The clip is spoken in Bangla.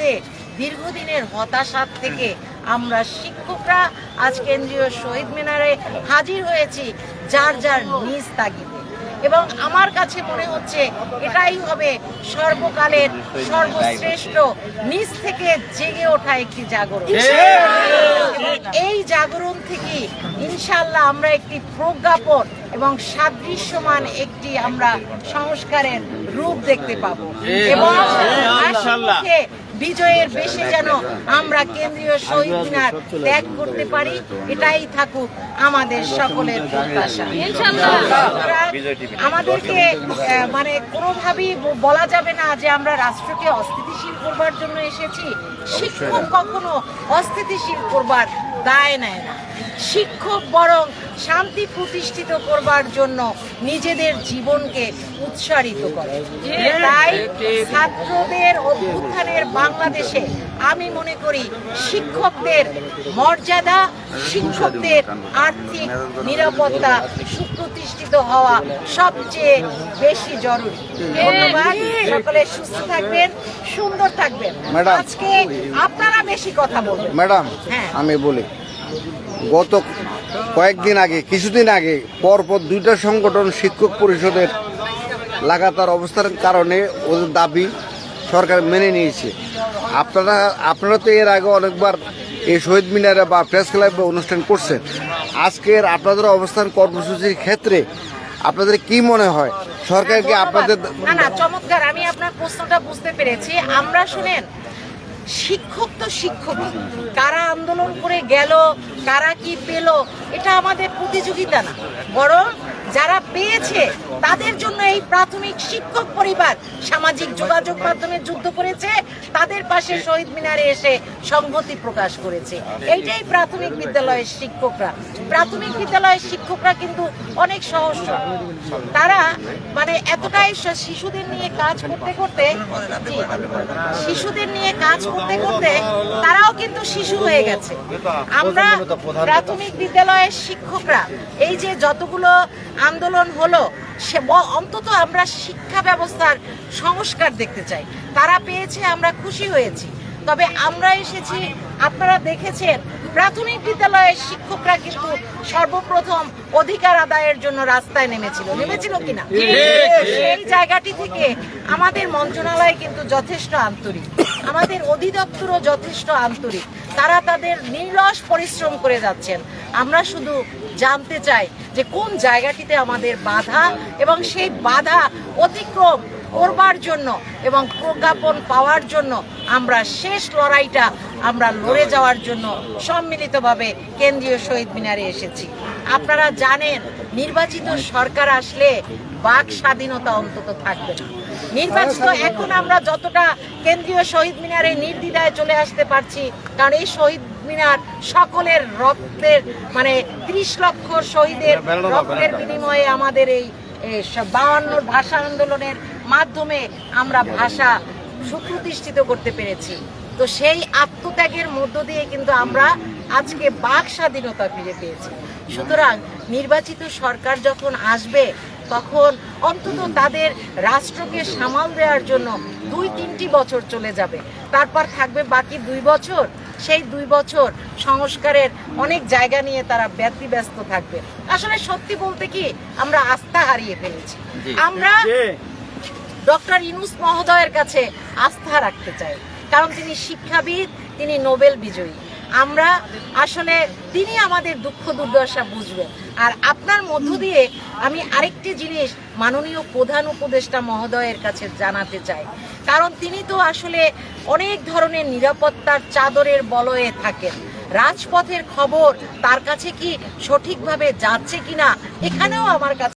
দাবিতে দীর্ঘদিনের হতাশার থেকে আমরা শিক্ষকরা আজ কেন্দ্রীয় শহীদ মিনারে হাজির হয়েছি যার যার নিজ তাগিদে। এবং আমার কাছে মনে হচ্ছে এটাই হবে সর্বকালের সর্বশ্রেষ্ঠ নিজ থেকে জেগে ওঠা একটি জাগরণ। এই জাগরণ থেকে ইনশাল্লাহ আমরা একটি প্রজ্ঞাপন এবং সাদৃশ্যমান একটি আমরা সংস্কারের রূপ দেখতে পাবো। এবং বিজয়ের বেশি যেন আমরা কেন্দ্রীয় শহীদ মিনার ত্যাগ করতে পারি এটাই থাকুক আমাদের সকলের প্রত্যাশা। আমাদেরকে মানে কোনোভাবেই বলা যাবে না যে আমরা রাষ্ট্রকে অস্থিতিশীল করবার জন্য এসেছি। শিক্ষক কখনো অস্থিতিশীল করবার দায় নেয় না। শিক্ষক বরং শান্তি প্রতিষ্ঠিত করবার জন্য নিজেদের জীবনকে উৎসারিত করে। তাই ছাত্রদের অভ্যুত্থানের বাংলাদেশে আমি মনে করি শিক্ষকদের মর্যাদা শিক্ষকদের আর্থিক নিরাপত্তা সুপ্রতিষ্ঠিত হওয়া সবচেয়ে বেশি জরুরি। ধন্যবাদ। সকলে সুস্থ থাকবেন সুন্দর থাকবেন। আজকে আপনারা বেশি কথা বলবেন। ম্যাডাম হ্যাঁ। আমি বলি গত কয়েকদিন আগে কিছুদিন আগে পরপর দুইটা সংগঠন শিক্ষক পরিষদের লাগাতার অবস্থানের কারণে ওদের দাবি সরকার মেনে নিয়েছে। আপনারা আপনারা তো এর আগে অনেকবার এই শহীদ মিনারে বা প্রেস ক্লাবে অনুষ্ঠান করছেন। আজকের আপনাদের অবস্থান কর্মসূচির ক্ষেত্রে আপনাদের কি মনে হয়? সরকার কি আপনাদের না না চমৎকার। আমি আপনার প্রশ্নটা বুঝতে পেরেছি। আমরা শুনেন শিক্ষক তো শিক্ষক। কারা আন্দোলন করে গেল, কারা কি পেল, এটা আমাদের প্রতিযোগিতা না। বরং যারা পেয়েছে, তাদের জন্য এই প্রাথমিক শিক্ষক পরিবার সামাজিক যোগাযোগ মাধ্যমে যুদ্ধ করেছে, তাদের পাশে শহীদ মিনারে এসে সংহতি প্রকাশ করেছে। এইটাই প্রাথমিক বিদ্যালয়ের শিক্ষকরা। প্রাথমিক বিদ্যালয়ের শিক্ষকরা কিন্তু অনেক সহজ তারা মানে এতটাই শিশুদের নিয়ে কাজ করতে করতে শিশুদের নিয়ে কাজ করতে করতে তারাও কিন্তু শিশু হয়ে গেছে। আমরা প্রাথমিক বিদ্যালয়ের শিক্ষকরা, এই যে যতগুলো আন্দোলন হলো সে অন্তত আমরা শিক্ষা ব্যবস্থার সংস্কার দেখতে চাই। তারা পেয়েছে আমরা খুশি হয়েছি। তবে আমরা এসেছি আপনারা দেখেছেন প্রাথমিক বিদ্যালয়ের শিক্ষকরা কিন্তু সর্বপ্রথম অধিকার আদায়ের জন্য রাস্তায় নেমেছিল। নেমেছিল কিনা? সেই জায়গাটি থেকে আমাদের মন্ত্রণালয় কিন্তু যথেষ্ট আন্তরিক। আমাদের অধিদপ্তরও যথেষ্ট আন্তরিক। তারা তাদের নির্লস পরিশ্রম করে যাচ্ছেন। আমরা শুধু জানতে চাই যে কোন জায়গাটিতে আমাদের বাধা এবং সেই বাধা অতিক্রম করবার জন্য এবং প্রজ্ঞাপন পাওয়ার জন্য আমরা শেষ লড়াইটা আমরা লড়ে যাওয়ার জন্য সম্মিলিতভাবে কেন্দ্রীয় শহীদ মিনারে এসেছি। আপনারা জানেন, নির্বাচিত সরকার আসলে বাক স্বাধীনতা অন্তত থাকবে না। নির্বাচিত এখন আমরা যতটা কেন্দ্রীয় শহীদ মিনারে নির্দ্বিধায় চলে আসতে পারছি কারণ এই শহীদ মিনার সকলের রক্তের মানে ত্রিশ লক্ষ শহীদের রক্তের বিনিময়ে আমাদের এই বাউান্নর ভাষা আন্দোলনের মাধ্যমে আমরা ভাষা সুপ্রতিষ্ঠিত করতে পেরেছি। তো সেই আত্মত্যাগের মধ্য দিয়ে কিন্তু আমরা আজকে বাক স্বাধীনতা ফিরে পেয়েছি। সুতরাং নির্বাচিত সরকার যখন আসবে তখন অন্তত তাদের রাষ্ট্রকে সামাল দেওয়ার জন্য দুই তিনটি বছর চলে যাবে। তারপর থাকবে বাকি দুই বছর। সেই দুই বছর সংস্কারের অনেক জায়গা নিয়ে তারা ব্যতিব্যস্ত থাকবে। আসলে সত্যি বলতে কি আমরা আস্থা হারিয়ে ফেলেছি। আমরা ডক্টর ইনুস মহোদয়ের কাছে আস্থা রাখতে চাই। কারণ তিনি শিক্ষাবিদ তিনি নোবেল বিজয়ী। আমরা আসলে তিনি আমাদের দুঃখ দুর্দশা বুঝবেন। আর আপনার মধ্য দিয়ে আমি আরেকটি জিনিস মাননীয় প্রধান উপদেষ্টা মহোদয়ের কাছে জানাতে চাই। কারণ তিনি তো আসলে অনেক ধরনের নিরাপত্তার চাদরের বলয়ে থাকেন। রাজপথের খবর তার কাছে কি সঠিকভাবে যাচ্ছে কিনা, এখানেও আমার কাছে